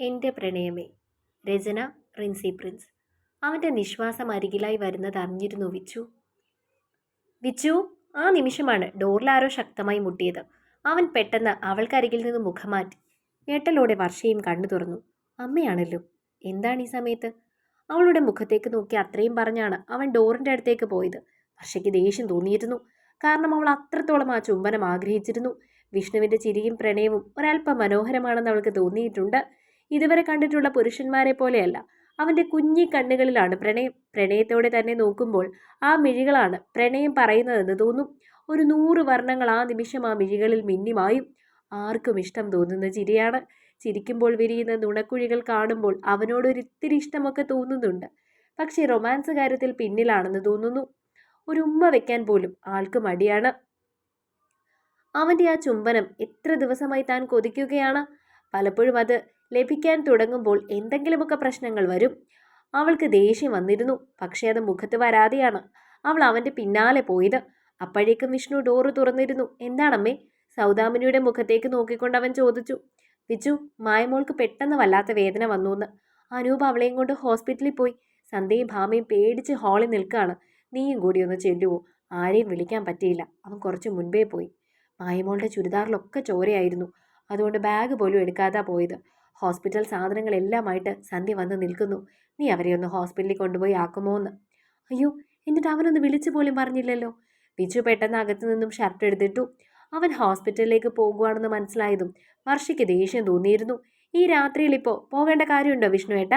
എന്റെ പ്രണയമേ രചന റിൻസി പ്രിൻസ്. അവന്റെ നിശ്വാസം അരികിലായി വരുന്നത് അറിഞ്ഞിരുന്നു വിച്ചു. വിച്ചു ആ നിമിഷമാണ് ഡോറിൽ ആരോ ശക്തമായി മുട്ടിയത്. അവൻ പെട്ടെന്ന് അവൾക്കരികിൽ നിന്ന് മുഖം മാറ്റി. ഞെട്ടലോടെ വർഷയും കണ്ണു തുറന്നു. അമ്മയാണല്ലോ എന്താണ് ഈ സമയത്ത്? അവളുടെ മുഖത്തേക്ക് നോക്കി അത്രയും പറഞ്ഞാണ് അവൻ ഡോറിന്റെ അടുത്തേക്ക് പോയത്. വർഷയ്ക്ക് ദേഷ്യം തോന്നിയിരുന്നു. കാരണം അവൾ അത്രത്തോളം ആ ചുംബനം ആഗ്രഹിച്ചിരുന്നു. വിഷ്ണുവിന്റെ ചിരിയും പ്രണയവും ഒരല്പം മനോഹരമാണെന്ന് അവൾക്ക് തോന്നിയിട്ടുണ്ട്. ഇതുവരെ കണ്ടിട്ടുള്ള പുരുഷന്മാരെ പോലെയല്ല. അവന്റെ കുഞ്ഞി കണ്ണുകളിലാണ് പ്രണയം പ്രണയത്തോടെ തന്നെ നോക്കുമ്പോൾ ആ മിഴികളാണ് പ്രണയം പറയുന്നതെന്ന് തോന്നും. ഒരു നൂറ് വർണങ്ങൾ ആ നിമിഷം ആ മിഴികളിൽ മിന്നിമായും ആർക്കും ഇഷ്ടം തോന്നുന്ന ചിരിയാണ്. ചിരിക്കുമ്പോൾ വിരിയുന്ന നുണക്കുഴികൾ കാണുമ്പോൾ അവനോടൊരിത്തിരി ഇഷ്ടമൊക്കെ തോന്നുന്നുണ്ട്. പക്ഷേ റൊമാൻസ് കാര്യത്തിൽ പിന്നിലാണെന്ന് തോന്നുന്നു. ഒരു ഉമ്മ വെക്കാൻ പോലും ആൾക്ക് മടിയാണ്. അവന്റെ ആ ചുംബനം എത്ര ദിവസമായി താൻ കൊതിക്കുകയാണ്? പലപ്പോഴും അത് ലഭിക്കാൻ തുടങ്ങുമ്പോൾ എന്തെങ്കിലുമൊക്കെ പ്രശ്നങ്ങൾ വരും. അവൾക്ക് ദേഷ്യം വന്നിരുന്നു. പക്ഷേ അത് മുഖത്ത് വരാതെയാണ്. അവൾ അവന്റെ പിന്നാലെ പോയത്. അപ്പോഴേക്കും വിഷ്ണു ഡോറ് തുറന്നിരുന്നു. എന്താണമ്മേ? സൗദാമിനിയുടെ മുഖത്തേക്ക് നോക്കിക്കൊണ്ട് അവൻ ചോദിച്ചു. വിജു മായമോൾക്ക് പെട്ടെന്ന് വല്ലാത്ത വേദന വന്നു എന്ന് അനൂപ് അവളെയും കൊണ്ട് ഹോസ്പിറ്റലിൽ പോയി. സന്ധ്യയും ഭാമയും പേടിച്ച് ഹാളിൽ നിൽക്കുകയാണ് നീയും കൂടി ഒന്ന് ചെല്ലുവോ? ആരെയും വിളിക്കാൻ പറ്റിയില്ല. അവൻ കുറച്ച് മുൻപേ പോയി. മായമോളുടെ ചുരിദാറിലൊക്കെ ചോരയായിരുന്നു. അതുകൊണ്ട് ബാഗ് പോലും എടുക്കാതാ പോയത്. ഹോസ്പിറ്റൽ സാധനങ്ങളെല്ലാമായിട്ട് സന്ധ്യ വന്ന് നിൽക്കുന്നു. നീ അവരെ ഒന്ന് ഹോസ്പിറ്റലിൽ കൊണ്ടുപോയി ആക്കുമോ എന്ന്? അയ്യോ എന്നിട്ട് അവനൊന്ന് വിളിച്ചു പോലും പറഞ്ഞില്ലല്ലോ. ബിജു പെട്ടെന്ന് അകത്തു നിന്നും ഷർട്ട് എടുത്തിട്ടു. അവൻ ഹോസ്പിറ്റലിലേക്ക് പോകുവാണെന്ന് മനസ്സിലായതും വർഷയ്ക്ക് ദേഷ്യം തോന്നിയിരുന്നു. ഈ രാത്രിയിൽ ഇപ്പോൾ പോകേണ്ട കാര്യമുണ്ടോ വിഷ്ണുവേട്ട?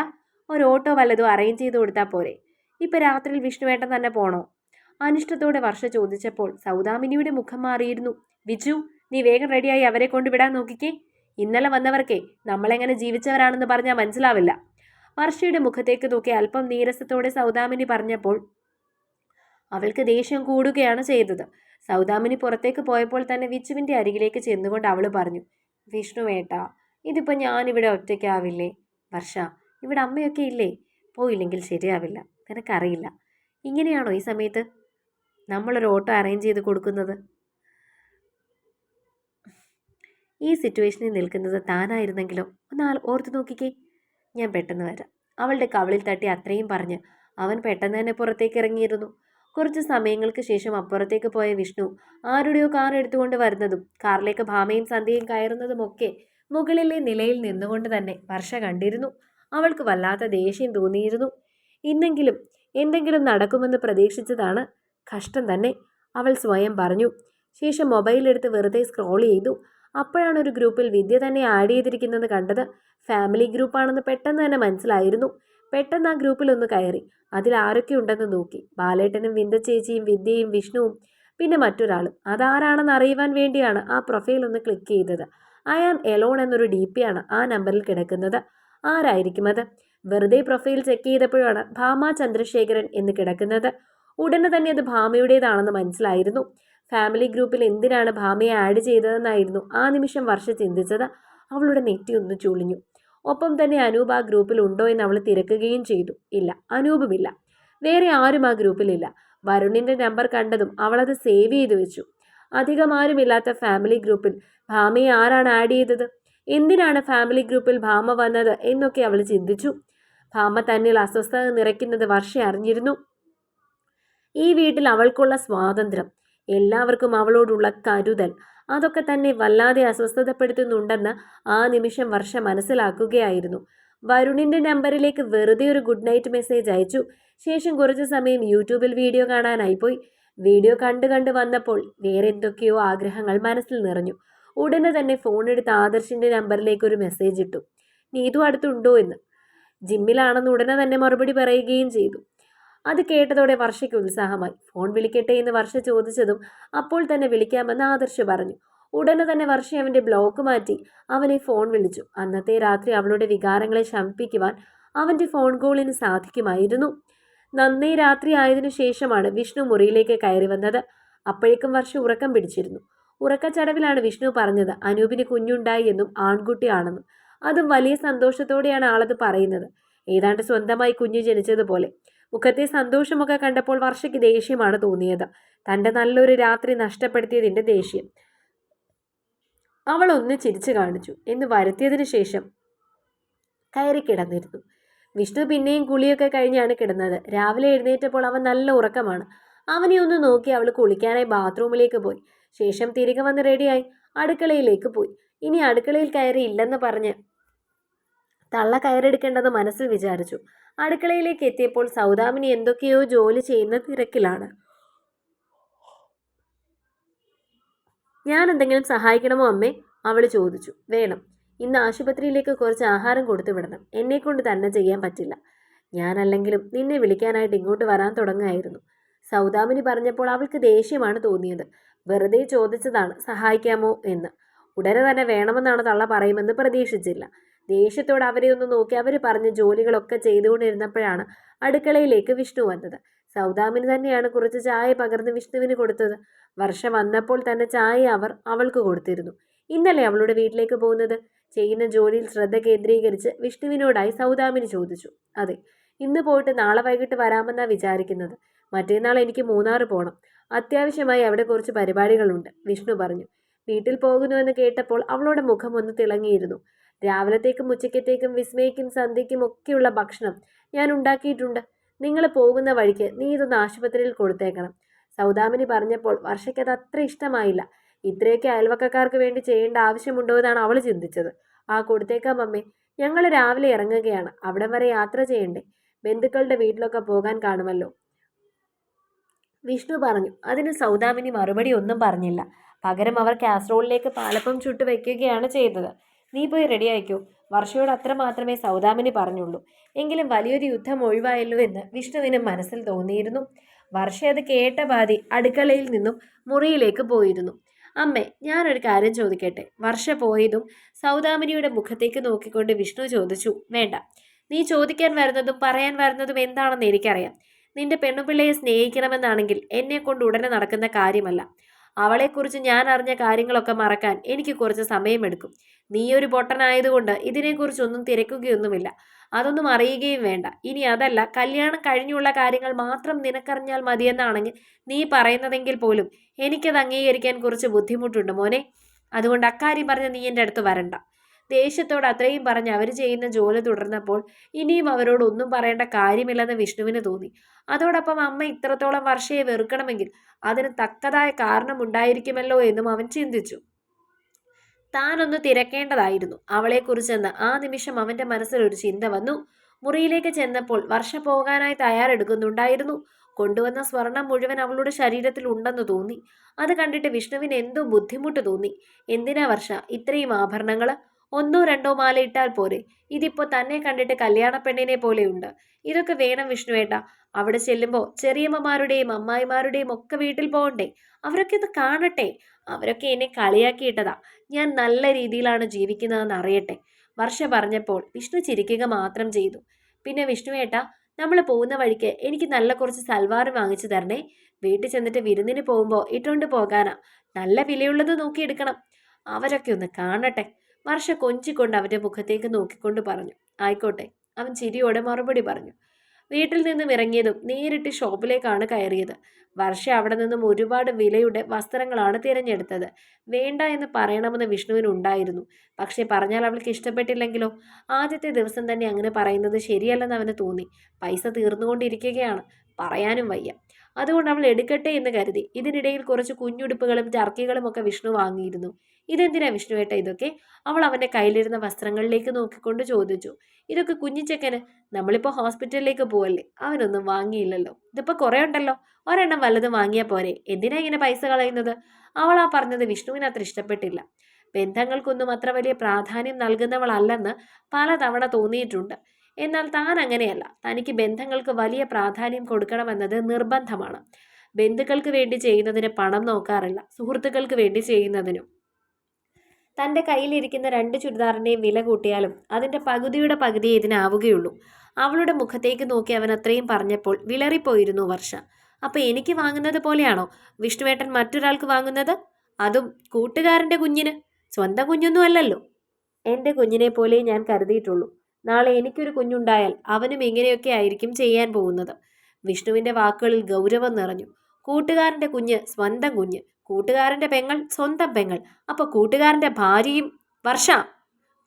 ഒരു ഓട്ടോ വല്ലതും അറേഞ്ച് ചെയ്ത് കൊടുത്താൽ പോരെ. ഇപ്പോൾ രാത്രിയിൽ വിഷ്ണുവേട്ടൻ തന്നെ പോണോ? അനിഷ്ടത്തോടെ വർഷ ചോദിച്ചപ്പോൾ സൗദാമിനിയുടെ മുഖം മാറിയിരുന്നു. വിജു നീ വേഗം റെഡിയായി അവരെ കൊണ്ടുവിടാൻ നോക്കിക്കേ. ഇന്നലെ വന്നവർക്കേ നമ്മളെങ്ങനെ ജീവിച്ചവരാണെന്ന് പറഞ്ഞാൽ മനസ്സിലാവില്ല. വർഷയുടെ മുഖത്തേക്ക് നോക്കി അല്പം നീരസത്തോടെ സൗദാമിനി പറഞ്ഞപ്പോൾ അവൾക്ക് ദേഷ്യം കൂടുകയാണ് ചെയ്തത്. സൗദാമിനി പുറത്തേക്ക് പോയപ്പോൾ തന്നെ വിച്ചുവിന്റെ അരികിലേക്ക് ചെന്നുകൊണ്ട് അവൾ പറഞ്ഞു വിഷ്ണുവേട്ട ഇതിപ്പോൾ ഞാനിവിടെ ഒറ്റയ്ക്കാവില്ലേ? വർഷ ഇവിടെ അമ്മയൊക്കെ ഇല്ലേ? പോയില്ലെങ്കിൽ ശരിയാവില്ല നിനക്കറിയില്ല. ഇങ്ങനെയാണോ ഈ സമയത്ത്? നമ്മളൊരു ഓട്ടോ അറേഞ്ച് ചെയ്ത് കൊടുക്കുന്നത്? ഈ സിറ്റുവേഷനിൽ നിൽക്കുന്നത് താനായിരുന്നെങ്കിലും? ഒന്ന് ഓർത്തു നോക്കിക്കേ. ഞാൻ പെട്ടെന്ന് വരാം. അവളുടെ കവളിൽ തട്ടി അത്രയും പറഞ്ഞ് അവൻ പെട്ടെന്ന് തന്നെ പുറത്തേക്ക് ഇറങ്ങിയിരുന്നു. കുറച്ച് സമയങ്ങൾക്ക് ശേഷം അപ്പുറത്തേക്ക് പോയ വിഷ്ണു ആരുടെയോ കാർ എടുത്തുകൊണ്ട് വരുന്നതും കാറിലേക്ക് ഭാമയും സന്ധ്യയും കയറുന്നതുമൊക്കെ മുകളിലെ നിലയിൽ നിന്നുകൊണ്ട് തന്നെ വർഷ കണ്ടിരുന്നു. അവൾക്ക് വല്ലാത്ത ദേഷ്യം തോന്നിയിരുന്നു. ഇന്നെങ്കിലും എന്തെങ്കിലും നടക്കുമെന്ന് പ്രതീക്ഷിച്ചതാണ് കഷ്ടം തന്നെ. അവൾ സ്വയം പറഞ്ഞു. ശേഷം മൊബൈൽ എടുത്ത് വെറുതെ സ്ക്രോൾ ചെയ്തു. അപ്പോഴാണ് ഒരു ഗ്രൂപ്പിൽ വിദ്യ തന്നെ ആഡ് ചെയ്തിരിക്കുന്നത് കണ്ടത്. ഫാമിലി ഗ്രൂപ്പാണെന്ന് പെട്ടെന്ന് തന്നെ മനസ്സിലായിരുന്നു. പെട്ടെന്ന് ആ ഗ്രൂപ്പിൽ ഒന്ന് കയറി. അതിൽ ആരൊക്കെ ഉണ്ടെന്ന് നോക്കി. ബാലേട്ടനും വിന്ദ ചേച്ചിയും വിദ്യയും വിഷ്ണുവും പിന്നെ മറ്റൊരാളും. അതാരാണെന്ന് അറിയുവാൻ വേണ്ടിയാണ് ആ പ്രൊഫൈൽ ഒന്ന് ക്ലിക്ക് ചെയ്തത്. ഐ ആം എലോൺ എന്നൊരു ഡി പി ആണ് ആ നമ്പറിൽ കിടക്കുന്നത്. ആരായിരിക്കും അത്? വെറുതെ പ്രൊഫൈൽ ചെക്ക് ചെയ്തപ്പോഴാണ് ഭാമ ചന്ദ്രശേഖരൻ എന്ന് കിടക്കുന്നത്. ഉടനെ തന്നെ അത് ഭാമയുടേതാണെന്ന് മനസ്സിലായിരുന്നു. ഫാമിലി ഗ്രൂപ്പിൽ എന്തിനാണ് ഭാമയെ ആഡ് ചെയ്തതെന്നായിരുന്നു ആ നിമിഷം വർഷ ചിന്തിച്ചത്. അവളുടെ നെറ്റി ഒന്ന് ചുളിഞ്ഞു. ഒപ്പം തന്നെ അനൂപ് ആ ഗ്രൂപ്പിൽ ഉണ്ടോ എന്ന് അവൾ തിരക്കുകയും ചെയ്തു. ഇല്ല അനൂപുമില്ല വേറെ ആരും ആ ഗ്രൂപ്പിലില്ല വരുണിന്റെ നമ്പർ കണ്ടതും അവളത് സേവ് ചെയ്തു വെച്ചു. അധികം ആരുമില്ലാത്ത ഫാമിലി ഗ്രൂപ്പിൽ ഭാമയെ ആരാണ് ആഡ് ചെയ്തത്? എന്തിനാണ് ഫാമിലി ഗ്രൂപ്പിൽ ഭാമ വന്നത് എന്നൊക്കെ അവൾ ചിന്തിച്ചു. ഭാമ തന്നിൽ അസ്വസ്ഥത നിറയ്ക്കുന്നത് വർഷ അറിഞ്ഞിരുന്നു. ഈ വീട്ടിൽ അവൾക്കുള്ള സ്വാതന്ത്ര്യം. എല്ലാവർക്കും അവളോടുള്ള കരുതൽ. അതൊക്കെ തന്നെ വല്ലാതെ അസ്വസ്ഥതപ്പെടുത്തുന്നുണ്ടെന്ന് ആ നിമിഷം വർഷ മനസ്സിലാക്കുകയായിരുന്നു. വരുണിന്റെ നമ്പറിലേക്ക് വെറുതെ ഒരു ഗുഡ് നൈറ്റ് മെസ്സേജ് അയച്ചു. ശേഷം കുറച്ച് സമയം യൂട്യൂബിൽ വീഡിയോ കാണാനായി പോയി വീഡിയോ കണ്ടു കണ്ടു വന്നപ്പോൾ വേറെ എന്തൊക്കെയോ ആഗ്രഹങ്ങൾ മനസ്സിൽ നിറഞ്ഞു. ഉടനെ തന്നെ ഫോൺ എടുത്ത് ആദർശിന്റെ നമ്പറിലേക്ക് ഒരു മെസ്സേജ് ഇട്ടു. നീതു അടുത്തുണ്ടോ എന്ന്. ജിമ്മിലാണെന്ന് ഉടനെ തന്നെ മറുപടി പറയുകയും ചെയ്തു. അത് കേട്ടതോടെ വർഷയ്ക്ക് ഉത്സാഹമായി. ഫോൺ വിളിക്കട്ടെ എന്ന് വർഷ ചോദിച്ചതും അപ്പോൾ തന്നെ വിളിക്കാമെന്ന് ആദർശ് പറഞ്ഞു. ഉടനെ തന്നെ വർഷ അവന്റെ ബ്ലോക്ക് മാറ്റി അവനെ ഫോൺ വിളിച്ചു. അന്നത്തെ രാത്രി അവളുടെ വികാരങ്ങളെ ശമിപ്പിക്കുവാൻ അവന്റെ ഫോൺ കോളിന് സാധിക്കുമായിരുന്നു. നന്നേ രാത്രി ആയതിനു ശേഷമാണ് വിഷ്ണു മുറിയിലേക്ക് കയറി വന്നത്. അപ്പോഴേക്കും വർഷ ഉറക്കം പിടിച്ചിരുന്നു. ഉറക്കച്ചടവിലാണ് വിഷ്ണു പറഞ്ഞത് അനൂപിന് കുഞ്ഞുണ്ടായി എന്നും ആൺകുട്ടിയാണെന്നും. അതും വലിയ സന്തോഷത്തോടെയാണ് ആളത് പറയുന്നത്. ഏതാണ്ട് സ്വന്തമായി കുഞ്ഞു ജനിച്ചതുപോലെ. മുഖത്തെ സന്തോഷമൊക്കെ കണ്ടപ്പോൾ വർഷയ്ക്ക് ദേഷ്യമാണ് തോന്നിയത്. തന്റെ നല്ലൊരു രാത്രി നഷ്ടപ്പെടുത്തിയതിന്റെ ദേഷ്യം. അവൾ ഒന്ന് ചിരിച്ചു കാണിച്ചു. എന്ന് വരുത്തിയതിനു ശേഷം കയറി കിടന്നിരുന്നു. വിഷ്ണു പിന്നെയും കുളിയൊക്കെ കഴിഞ്ഞാണ് കിടന്നത്. രാവിലെ എഴുന്നേറ്റപ്പോൾ അവൻ നല്ല ഉറക്കമാണ്. അവനെ ഒന്ന് നോക്കി അവൾ കുളിക്കാനായി ബാത്റൂമിലേക്ക് പോയി. ശേഷം തിരികെ വന്ന് റെഡിയായി അടുക്കളയിലേക്ക് പോയി. ഇനി അടുക്കളയിൽ കയറി ഇല്ലെന്ന് പറഞ്ഞ് തള്ള കയറെടുക്കേണ്ടെന്ന് മനസ്സിൽ വിചാരിച്ചു. അടുക്കളയിലേക്ക് എത്തിയപ്പോൾ സൗദാമിനി എന്തൊക്കെയോ ജോലി ചെയ്യുന്ന തിരക്കിലാണ്. ഞാൻ എന്തെങ്കിലും സഹായിക്കണമോ അമ്മേ? അവൾ ചോദിച്ചു. വേണം. ഇന്ന് ആശുപത്രിയിലേക്ക് കുറച്ച് ആഹാരം കൊടുത്തു വിടണം. എന്നെക്കൊണ്ട് തന്നെ ചെയ്യാൻ പറ്റില്ല. ഞാനല്ലെങ്കിലും നിന്നെ വിളിക്കാനായിട്ട് ഇങ്ങോട്ട് വരാൻ തുടങ്ങായിരുന്നു. സൗദാമിനി പറഞ്ഞപ്പോൾ അവൾക്ക് ദേഷ്യമാണ് തോന്നിയത്. വെറുതെ ചോദിച്ചതാണ് സഹായിക്കാമോ എന്ന്. ഉടനെ തന്നെ വേണമെന്നാണ് തള്ള പറയുമെന്ന് പ്രതീക്ഷിച്ചില്ല. ദേഷ്യത്തോടെ അവരെ ഒന്ന് നോക്കി അവർ പറഞ്ഞ ജോലികളൊക്കെ ചെയ്തുകൊണ്ടിരുന്നപ്പോഴാണ് അടുക്കളയിലേക്ക് വിഷ്ണു വന്നത്. സൗദാമിന് തന്നെയാണ് കുറച്ച് ചായ പകർന്ന് വിഷ്ണുവിന് കൊടുത്തത്. വർഷം വന്നപ്പോൾ തന്നെ ചായ അവർ അവൾക്ക് കൊടുത്തിരുന്നു. ഇന്നലെ അവളുടെ വീട്ടിലേക്ക് പോകുന്നത്? ചെയ്യുന്ന ജോലിയിൽ ശ്രദ്ധ കേന്ദ്രീകരിച്ച് വിഷ്ണുവിനോടായി സൗദാമിന് ചോദിച്ചു. അതെ ഇന്ന് പോയിട്ട് നാളെ വൈകിട്ട് വരാമെന്നാണ് വിചാരിക്കുന്നത്. മറ്റേന്നാൾ എനിക്ക് മൂന്നാർ പോകണം അത്യാവശ്യമായി അവിടെ കുറച്ച് പരിപാടികളുണ്ട് വിഷ്ണു പറഞ്ഞു. വീട്ടിൽ പോകുന്നുവെന്ന് കേട്ടപ്പോൾ അവളുടെ മുഖം ഒന്ന് തിളങ്ങിയിരുന്നു. രാവിലത്തേക്കും ഉച്ചക്കത്തേക്കും വിസ്മയക്കും സന്ധ്യയ്ക്കും ഒക്കെയുള്ള ഭക്ഷണം ഞാൻ ഉണ്ടാക്കിയിട്ടുണ്ട്. നിങ്ങൾ പോകുന്ന വഴിക്ക് നീ ഇതൊന്ന് ആശുപത്രിയിൽ കൊടുത്തേക്കണം. സൗദാമിനി പറഞ്ഞപ്പോൾ വർഷയ്ക്കത് അത്ര ഇഷ്ടമായില്ല. ഇത്രയൊക്കെ അയൽവക്കക്കാർക്ക് വേണ്ടി ചെയ്യേണ്ട ആവശ്യമുണ്ടോ എന്നാണ് അവൾ ചിന്തിച്ചത്. ആ കൊടുത്തേക്കാം അമ്മേ. ഞങ്ങൾ രാവിലെ ഇറങ്ങുകയാണ്. അവിടെ വരെ യാത്ര ചെയ്യണ്ടേ? ബന്ധുക്കളുടെ വീട്ടിലൊക്കെ പോകാൻ കാണുമല്ലോ. വിഷ്ണു പറഞ്ഞു. അതിന് സൗദാമിനി മറുപടി ഒന്നും പറഞ്ഞില്ല. പകരം അവർ കാസറോളിലേക്ക് പാലപ്പം ചുട്ടു വയ്ക്കുകയാണ് ചെയ്തത്. നീ പോയി റെഡിയായിക്കോ വർഷയോട് അത്ര മാത്രമേ സൗദാമിനി പറഞ്ഞുള്ളൂ. എങ്കിലും വലിയൊരു യുദ്ധം ഒഴിവായല്ലോ എന്ന് വിഷ്ണുവിന് മനസ്സിൽ തോന്നിയിരുന്നു. വർഷ അത് കേട്ട പാതി അടുക്കളയിൽ നിന്നും മുറിയിലേക്ക് പോയിരുന്നു. അമ്മേ ഞാനൊരു കാര്യം ചോദിക്കട്ടെ? വർഷ പോയതും സൗദാമിനിയുടെ മുഖത്തേക്ക് നോക്കിക്കൊണ്ട് വിഷ്ണു ചോദിച്ചു വേണ്ട. നീ ചോദിക്കാൻ വരുന്നതും പറയാൻ വരുന്നതും എന്താണെന്ന് എനിക്കറിയാം. നിന്റെ പെണ്ണുപിള്ളയെ സ്നേഹിക്കണമെന്നാണെങ്കിൽ എന്നെ കൊണ്ട് ഉടനെ നടക്കുന്ന കാര്യമല്ല. അവളെക്കുറിച്ച് ഞാൻ അറിഞ്ഞ കാര്യങ്ങളൊക്കെ മറക്കാൻ എനിക്ക് കുറച്ച് സമയമെടുക്കും. നീ ഒരു പൊട്ടനായതുകൊണ്ട് ഇതിനെക്കുറിച്ചൊന്നും തിരക്കുകയൊന്നുമില്ല. അതൊന്നും അറിയുകയും വേണ്ട. ഇനി അതല്ല കല്യാണം കഴിഞ്ഞുള്ള കാര്യങ്ങൾ മാത്രം നിനക്കറിഞ്ഞാൽ മതിയെന്നാണെങ്കിൽ നീ പറയുന്നതെങ്കിൽ പോലും എനിക്കത് അംഗീകരിക്കാൻ കുറച്ച് ബുദ്ധിമുട്ടുണ്ട് മോനെ. അതുകൊണ്ട് അക്കാര്യം പറഞ്ഞ് നീ എന്റെ അടുത്ത് വരണ്ട. ദേഷ്യത്തോട് അത്രയും പറഞ്ഞ് അവർ ചെയ്യുന്ന ജോലി തുടർന്നപ്പോൾ ഇനിയും അവരോട് ഒന്നും പറയേണ്ട കാര്യമില്ലെന്ന് വിഷ്ണുവിന് തോന്നി. അതോടൊപ്പം അമ്മ ഇത്രത്തോളം വർഷയെ വെറുക്കണമെങ്കിൽ അതിന് തക്കതായ കാരണമുണ്ടായിരിക്കുമല്ലോ എന്നും അവൻ ചിന്തിച്ചു. താനൊന്ന് തിരക്കേണ്ടതായിരുന്നു. അവളെക്കുറിച്ചെന്ന് ആ നിമിഷം അവന്റെ മനസ്സിൽ ഒരു ചിന്ത വന്നു. മുറിയിലേക്ക് ചെന്നപ്പോൾ വർഷ പോകാനായി തയ്യാറെടുക്കുന്നുണ്ടായിരുന്നു. കൊണ്ടുവന്ന സ്വർണം മുഴുവൻ അവളുടെ ശരീരത്തിൽ ഉണ്ടെന്ന് തോന്നി. അത് കണ്ടിട്ട് വിഷ്ണുവിന് എന്തോ ബുദ്ധിമുട്ട് തോന്നി. എന്തിനാ വർഷ? ഇത്രയും ആഭരണങ്ങൾ ഒന്നോ രണ്ടോ മാല ഇട്ടാൽ പോരെ. ഇതിപ്പോ തന്നെ കണ്ടിട്ട് കല്യാണ പെണ്ണിനെ പോലെയുണ്ട്. ഇതൊക്കെ വേണം വിഷ്ണുവേട്ട. അവിടെ ചെല്ലുമ്പോൾ ചെറിയമ്മമാരുടെയും അമ്മായിമാരുടെയും ഒക്കെ വീട്ടിൽ പോകണ്ടേ. അവരൊക്കെ ഇത് കാണട്ടെ. അവരൊക്കെ എന്നെ കളിയാക്കിയിട്ടതാ ഞാൻ നല്ല രീതിയിലാണ് ജീവിക്കുന്നതെന്ന് അറിയട്ടെ. വർഷ പറഞ്ഞപ്പോൾ വിഷ്ണു ചിരിക്കുക മാത്രം ചെയ്തു. പിന്നെ വിഷ്ണുവേട്ട നമ്മൾ പോകുന്ന വഴിക്ക് എനിക്ക് നല്ല കുറച്ച് സൽവാർ വാങ്ങിച്ചു തരണേ. വീട്ടിൽ ചെന്നിട്ട് വിരുന്നിന് പോകുമ്പോൾ ഇട്ടുകൊണ്ട് പോകാനാ. നല്ല വിലയുള്ളത് നോക്കിയെടുക്കണം. അവരൊക്കെ ഒന്ന് കാണട്ടെ. വർഷ കൊഞ്ചിക്കൊണ്ട് അവന്റെ മുഖത്തേക്ക് നോക്കിക്കൊണ്ട് പറഞ്ഞു. ആയിക്കോട്ടെ അവൻ ചിരിയോടെ മറുപടി പറഞ്ഞു. വീട്ടിൽ നിന്നും ഇറങ്ങിയതും നേരിട്ട് ഷോപ്പിലേക്കാണ് കയറിയത്. വർഷ അവിടെ നിന്നും ഒരുപാട് വിലയുടെ വസ്ത്രങ്ങളാണ് തിരഞ്ഞെടുത്തത്. വേണ്ട എന്ന് പറയണമെന്ന് വിഷ്ണുവിന് ഉണ്ടായിരുന്നു. പക്ഷേ പറഞ്ഞാൽ അവൾക്ക് ഇഷ്ടപ്പെട്ടില്ലെങ്കിലോ? ആദ്യത്തെ ദിവസം തന്നെ അങ്ങനെ പറയുന്നത് ശരിയല്ലെന്ന് അവന് തോന്നി. പൈസ തീർന്നുകൊണ്ടിരിക്കുകയാണ്. പറയാനും വയ്യ. അതുകൊണ്ട് അവൾ എടുക്കട്ടെ എന്ന് കരുതി. ഇതിനിടയിൽ കുറച്ച് കുഞ്ഞുടുപ്പുകളും ടർക്കികളും ഒക്കെ വിഷ്ണു വാങ്ങിയിരുന്നു. ഇതെന്തിനാ വിഷ്ണുവേട്ട ഇതൊക്കെ? അവൾ അവന്റെ കയ്യിലിരുന്ന വസ്ത്രങ്ങളിലേക്ക് നോക്കിക്കൊണ്ട് ചോദിച്ചു. ഇതൊക്കെ കുഞ്ഞിച്ചക്കന് നമ്മളിപ്പോൾ ഹോസ്പിറ്റലിലേക്ക് പോവല്ലേ? അവനൊന്നും വാങ്ങിയില്ലല്ലോ. ഇതിപ്പോൾ കുറേ ഉണ്ടല്ലോ. ഒരെണ്ണം വല്ലതും വാങ്ങിയാൽ പോരെ? എന്തിനാ ഇങ്ങനെ പൈസ കളയുന്നത്? അവൾ ആ പറഞ്ഞത് വിഷ്ണുവിന് അത്ര ഇഷ്ടപ്പെട്ടില്ല. ബന്ധങ്ങൾക്കൊന്നും അത്ര വലിയ പ്രാധാന്യം നൽകുന്നവളല്ലെന്ന് പലതവണ തോന്നിയിട്ടുണ്ട്. എന്നാൽ താൻ അങ്ങനെയല്ല. തനിക്ക് ബന്ധങ്ങൾക്ക് വലിയ പ്രാധാന്യം കൊടുക്കണമെന്നത് നിർബന്ധമാണ്. ബന്ധുക്കൾക്ക് വേണ്ടി ചെയ്യുന്നതിന് പണം നോക്കാറില്ല. സുഹൃത്തുക്കൾക്ക് വേണ്ടി ചെയ്യുന്നതിനും. തന്റെ കയ്യിലിരിക്കുന്ന രണ്ട് ചുരിദാറിന്റെയും വില കൂട്ടിയാലും അതിന്റെ പകുതിയുടെ പകുതിയെ ഇതിനാവുകയുള്ളൂ. അവളുടെ മുഖത്തേക്ക് നോക്കി അവൻ അത്രയും പറഞ്ഞപ്പോൾ വിളറിപ്പോയിരുന്നു വർഷ. അപ്പോൾ എനിക്ക് വാങ്ങുന്നത് പോലെയാണോ? വിഷ്ണുവേട്ടൻ മറ്റൊരാൾക്ക് വാങ്ങുന്നത്? അതും കൂട്ടുകാരന്റെ കുഞ്ഞിന്? സ്വന്തം കുഞ്ഞൊന്നും അല്ലല്ലോ? എന്റെ കുഞ്ഞിനെ പോലെ ഞാൻ കരുതിയിട്ടുള്ളൂ. നാളെ എനിക്കൊരു കുഞ്ഞുണ്ടായാൽ അവനും ഇങ്ങനെയൊക്കെ ആയിരിക്കും ചെയ്യാൻ പോകുന്നത്. വിഷ്ണുവിന്റെ വാക്കുകളിൽ ഗൗരവം നിറഞ്ഞു. കൂട്ടുകാരന്റെ കുഞ്ഞ് സ്വന്തം കുഞ്ഞ്. കൂട്ടുകാരന്റെ പെങ്ങൾ സ്വന്തം പെങ്ങൾ. അപ്പോൾ കൂട്ടുകാരന്റെ ഭാര്യയും വർഷ?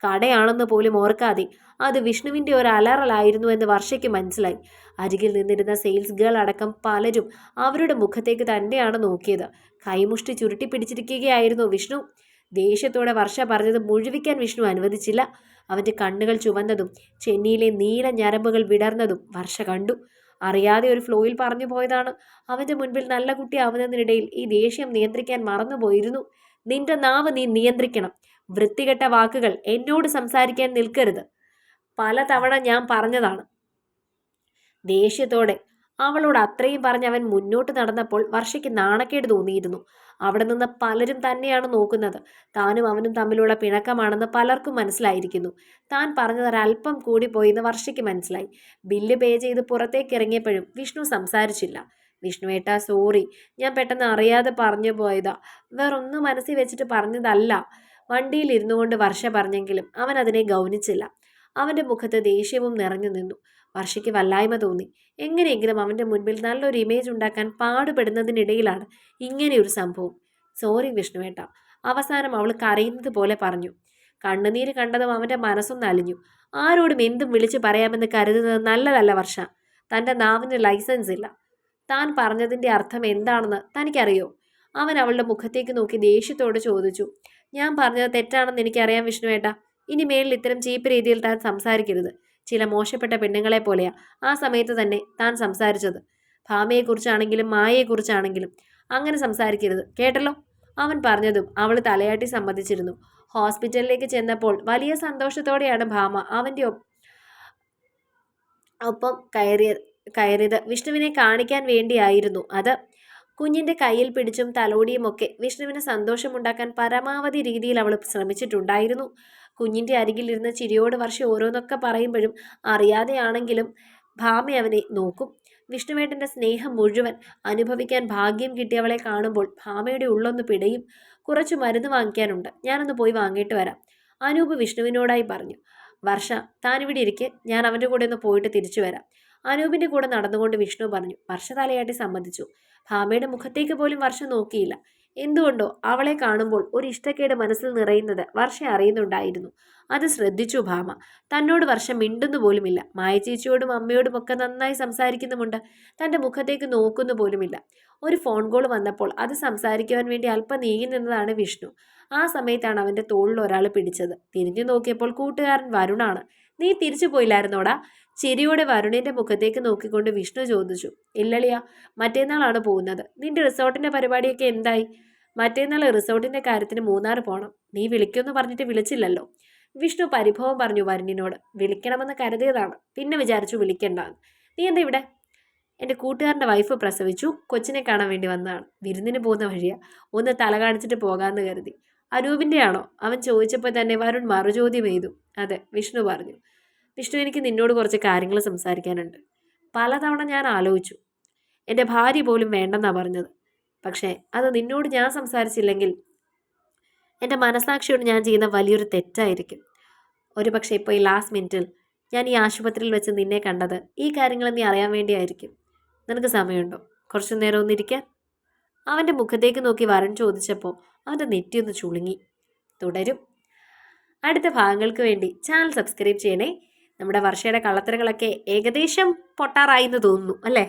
കടയാണെന്ന് പോലും ഓർക്കാതെ അത് വിഷ്ണുവിന്റെ ഒരു അലറലായിരുന്നു എന്ന് വർഷയ്ക്ക് മനസ്സിലായി. അരികിൽ നിന്നിരുന്ന സെയിൽസ് ഗേൾ അടക്കം പലരും അവരുടെ മുഖത്തേക്ക് തന്നെയാണ് നോക്കിയത്. കൈമുഷ്ടി ചുരുട്ടി പിടിച്ചിരിക്കുകയായിരുന്നു വിഷ്ണു. ദേഷ്യത്തോടെ വർഷ പറഞ്ഞത് മുഴുവിക്കാൻ വിഷ്ണു അനുവദിച്ചില്ല. അവന്റെ കണ്ണുകൾ ചുവന്നതും ചെന്നിയിലെ നീല ഞരമ്പുകൾ വിടർന്നതും വർഷ കണ്ടു. അറിയാതെ ഒരു ഫ്ലോയിൽ പറഞ്ഞു പോയതാണ്. അവന്റെ മുൻപിൽ നല്ല കുട്ടിയാവുന്നതിനിടയിൽ ഈ ദേഷ്യം നിയന്ത്രിക്കാൻ മറന്നുപോയിരുന്നു. നിന്റെ നാവ് നീ നിയന്ത്രിക്കണം. വൃത്തികെട്ട വാക്കുകൾ എന്നോട് സംസാരിക്കാൻ നിൽക്കരുത്. പലതവണ ഞാൻ പറഞ്ഞതാണ്. ദേഷ്യത്തോടെ അവളോട് അത്രയും പറഞ്ഞ് അവൻ മുന്നോട്ട് നടന്നപ്പോൾ വർഷയ്ക്ക് നാണക്കേട് തോന്നിയിരുന്നു. അവിടെ നിന്ന് പലരും തന്നെയാണ് നോക്കുന്നത്. താനും അവനും തമ്മിലുള്ള പിണക്കമാണെന്ന് പലർക്കും മനസ്സിലായിരിക്കുന്നു. താൻ പറഞ്ഞത് ഒരല്പം കൂടി പോയിന്ന് വർഷയ്ക്ക് മനസ്സിലായി. ബില്ല് പേ ചെയ്ത് പുറത്തേക്ക് ഇറങ്ങിയപ്പോഴും വിഷ്ണു സംസാരിച്ചില്ല. വിഷ്ണുവേട്ട സോറി. ഞാൻ പെട്ടെന്ന് അറിയാതെ പറഞ്ഞു പോയതാ. വേറൊന്നും മനസ്സിൽ വെച്ചിട്ട് പറഞ്ഞതല്ല. വണ്ടിയിൽ ഇരുന്നു കൊണ്ട് വർഷ പറഞ്ഞെങ്കിലും അവൻ അതിനെ ഗൗനിച്ചില്ല. അവന്റെ മുഖത്ത് ദേഷ്യവും നിറഞ്ഞു നിന്നു. വർഷയ്ക്ക് വല്ലായ്മ തോന്നി. എങ്ങനെയെങ്കിലും അവന്റെ മുൻപിൽ നല്ലൊരു ഇമേജ് ഉണ്ടാക്കാൻ പാടുപെടുന്നതിനിടയിലാണ് ഇങ്ങനെയൊരു സംഭവം. സോറി വിഷ്ണുവേട്ട. അവസാനം അവൾ കരയുന്നത് പോലെ പറഞ്ഞു. കണ്ണുനീര് കണ്ടതും അവന്റെ മനസ്സും നലിഞ്ഞു ആരോടും എന്തും വിളിച്ചു പറയാമെന്ന് കരുതുന്നത് നല്ലതല്ല വർഷ. തന്റെ നാവിന് ലൈസൻസ് ഇല്ല. താൻ പറഞ്ഞതിന്റെ അർത്ഥം എന്താണെന്ന് തനിക്കറിയോ? അവൻ അവളുടെ മുഖത്തേക്ക് നോക്കി ദേഷ്യത്തോട് ചോദിച്ചു. ഞാൻ പറഞ്ഞത് തെറ്റാണെന്ന് എനിക്കറിയാം വിഷ്ണുവേട്ട. ഇനി മേലിൽ ഇത്തരം ചീപ്പ് രീതിയിൽ താൻ സംസാരിക്കരുത്. ചില മോശപ്പെട്ട പെണ്ണുങ്ങളെ പോലെയാ ആ സമയത്ത് തന്നെ താൻ സംസാരിച്ചത്. ഭാമയെക്കുറിച്ചാണെങ്കിലും മായയെക്കുറിച്ചാണെങ്കിലും അങ്ങനെ സംസാരിക്കരുത് കേട്ടല്ലോ? അവൻ പറഞ്ഞതും അവൾ തലയാട്ടി സമ്മതിച്ചിരുന്നു. ഹോസ്പിറ്റലിലേക്ക് ചെന്നപ്പോൾ വലിയ സന്തോഷത്തോടെയാണ് ഭാമ അവന്റെ ഒപ്പം കയറിയ കയറിയത്. വിഷ്ണുവിനെ കാണിക്കാൻ വേണ്ടിയായിരുന്നു അത്. കുഞ്ഞിന്റെ കയ്യിൽ പിടിച്ചും തലോടിയുമൊക്കെ വിഷ്ണുവിന് സന്തോഷമുണ്ടാക്കാൻ പരമാവധി രീതിയിൽ അവൾ ശ്രമിച്ചിട്ടുണ്ടായിരുന്നു. കുഞ്ഞിന്റെ അരികിലിരുന്ന് ചിരിയോട് വർഷം ഓരോന്നൊക്കെ പറയുമ്പോഴും അറിയാതെയാണെങ്കിലും ഭാമ അവനെ നോക്കും. വിഷ്ണുവേട്ടന്റെ സ്നേഹം മുഴുവൻ അനുഭവിക്കാൻ ഭാഗ്യം കിട്ടിയവളെ കാണുമ്പോൾ ഭാമയുടെ ഉള്ളൊന്ന് പിടയും. കുറച്ച് മരുന്ന് വാങ്ങിക്കാനുണ്ട്. ഞാനൊന്ന് പോയി വാങ്ങിയിട്ട് വരാം. അനൂപ് വിഷ്ണുവിനോടായി പറഞ്ഞു. വർഷ താനിവിടെ ഇരിക്കെ. ഞാൻ അവന്റെ കൂടെ ഒന്ന് പോയിട്ട് തിരിച്ചു വരാം. അനൂപിന്റെ കൂടെ നടന്നുകൊണ്ട് വിഷ്ണു പറഞ്ഞു. വർഷ തലയാട്ടി സമ്മതിച്ചു. ഭാമയുടെ മുഖത്തേക്ക് പോലും വർഷ നോക്കിയില്ല. എന്തുകൊണ്ടോ അവളെ കാണുമ്പോൾ ഒരു ഇഷ്ടക്കേട് മനസ്സിൽ നിറയുന്നത് വർഷ അറിയുന്നുണ്ടായിരുന്നു. അത് ശ്രദ്ധിച്ചു ഭാമ. തന്നോട് വർഷം മിണ്ടുന്നു പോലുമില്ല. മായ ചേച്ചിയോടും അമ്മയോടും ഒക്കെ നന്നായി സംസാരിക്കുന്നുമുണ്ട്. തന്റെ മുഖത്തേക്ക് നോക്കുന്നു പോലുമില്ല. ഒരു ഫോൺ കോൾ വന്നപ്പോൾ അത് സംസാരിക്കുവാൻ വേണ്ടി അല്പം നീങ്ങി നിന്നതാണ് വിഷ്ണു. ആ സമയത്താണ് അവന്റെ തോളിൽ ഒരാൾ പിടിച്ചത്. തിരിഞ്ഞു നോക്കിയപ്പോൾ കൂട്ടുകാരൻ വരുണാണ്. നീ തിരിച്ചു പോയില്ലായിരുന്നോടാ? ചിരിയോടെ വരുണിന്റെ മുഖത്തേക്ക് നോക്കിക്കൊണ്ട് വിഷ്ണു ചോദിച്ചു. ഇല്ലളിയ മറ്റേന്നാളാണ് പോകുന്നത്. നിന്റെ റിസോർട്ടിന്റെ പരിപാടിയൊക്കെ എന്തായി? മറ്റേന്നാൾ റിസോർട്ടിന്റെ കാര്യത്തിന് മൂന്നാർ പോകണം നീ വിളിക്കുമെന്ന് പറഞ്ഞിട്ട് വിളിച്ചില്ലല്ലോ. വിഷ്ണു പരിഭവം പറഞ്ഞു വരുണിനോട്. വിളിക്കണമെന്ന് കരുതിയതാണ്. പിന്നെ വിചാരിച്ചു വിളിക്കണ്ട നീ എന്താ ഇവിടെ? എന്റെ കൂട്ടുകാരന്റെ വൈഫ് പ്രസവിച്ചു. കൊച്ചിനെ കാണാൻ വേണ്ടി വന്നതാണ്. വിരുന്നിന് പോകുന്ന വഴിയാ. ഒന്ന് തല കാണിച്ചിട്ട് പോകാമെന്ന് കരുതി. അനൂപിന്റെ ആണോ അവൻ ചോദിച്ചപ്പോൾ തന്നെ വരുൺ മറുചോദ്യം ചെയ്തു അതെ വിഷ്ണു പറഞ്ഞു. വിഷ്ണു എനിക്ക് നിന്നോട് കുറച്ച് കാര്യങ്ങൾ സംസാരിക്കാനുണ്ട്. പലതവണ ഞാൻ ആലോചിച്ചു. എന്റെ ഭാര്യ പോലും വേണ്ടെന്നാണ് പറഞ്ഞത്. പക്ഷേ അത് നിന്നോട് ഞാൻ സംസാരിച്ചില്ലെങ്കിൽ എന്റെ മനസാക്ഷിയോട് ഞാൻ ചെയ്യുന്ന വലിയൊരു തെറ്റായിരിക്കും. ഒരു പക്ഷേ ഇപ്പോൾ ഈ ലാസ്റ്റ് മിനിറ്റിൽ ഞാൻ ഈ ആശുപത്രിയിൽ വെച്ച് നിന്നെ കണ്ടത് ഈ കാര്യങ്ങൾ നീ അറിയാൻ വേണ്ടിയായിരിക്കും. നിനക്ക് സമയമുണ്ടോ? കുറച്ചു നേരം ഒന്നിരിക്കാൻ? അവന്റെ മുഖത്തേക്ക് നോക്കി വരൻ ചോദിച്ചപ്പോൾ അവന്റെ നെറ്റിയൊന്ന് ചുളുങ്ങി. തുടരും. അടുത്ത ഭാഗങ്ങൾക്ക് വേണ്ടി ചാനൽ സബ്സ്ക്രൈബ് ചെയ്യണേ. നമ്മുടെ വർഷയുടെ കള്ളത്തരങ്ങളൊക്കെ ഏകദേശം പൊട്ടാറായി എന്ന് തോന്നുന്നു അല്ലേ?